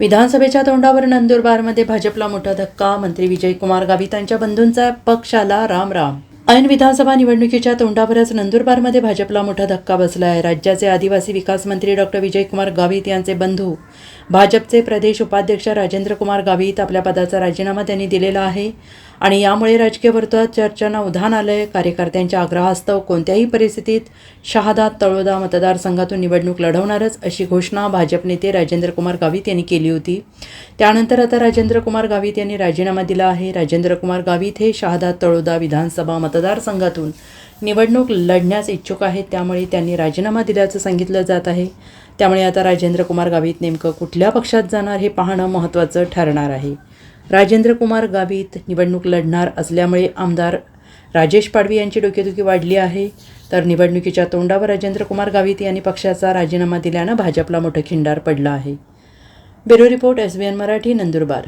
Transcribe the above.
विधानसभेच्या तोंडावर नंदुरबारमध्ये भाजपला मोठा धक्का. मंत्री विजयकुमार गावित यांच्या बंधूंचा पक्षाला राम राम ऐन विधानसभा निवडणुकीच्या तोंडावरच नंदुरबारमध्ये भाजपला मोठा धक्का बसला आहे राज्याचे आदिवासी विकास मंत्री डॉक्टर विजयकुमार गावित यांचे बंधू. भाजपचे प्रदेश उपाध्यक्ष राजेंद्र कुमार गावित आपल्या पदाचा राजीनामा त्यांनी दिलेला आहे. आणि यामुळे राजकीय वर्तुळात चर्चांना उधाण आलंय. कार्यकर्त्यांच्या आग्रहास्तव कोणत्याही परिस्थितीत शहादा तळोदा मतदारसंघातून निवडणूक लढवणारच अशी घोषणा भाजप नेते राजेंद्र कुमार गावित यांनी केली होती. त्यानंतर आता राजेंद्र कुमार गावित यांनी राजीनामा दिला आहे. राजेंद्र कुमार गावित हे शहादा तळोदा विधानसभा मतदारसंघातून निवडणूक लढण्यास इच्छुक आहेत. त्यामुळे त्यांनी राजीनामा दिल्याचं सांगितलं जात आहे. त्यामुळे आता राजेंद्र कुमार गावित नेमकं कुठल्या पक्षात जाणार हे पाहणं महत्त्वाचं ठरणार आहे. राजेंद्र कुमार गावित निवडणूक लढणार असल्यामुळे आमदार राजेश पाडवी यांची डोकेदुखी वाढली आहे. तर निवडणुकीच्या तोंडावर राजेंद्र कुमार गावित यांनी पक्षाचा राजीनामा दिल्यानं भाजपला मोठं खिंडार पडलं आहे. Bureau report S B N Marathi Nandurbar.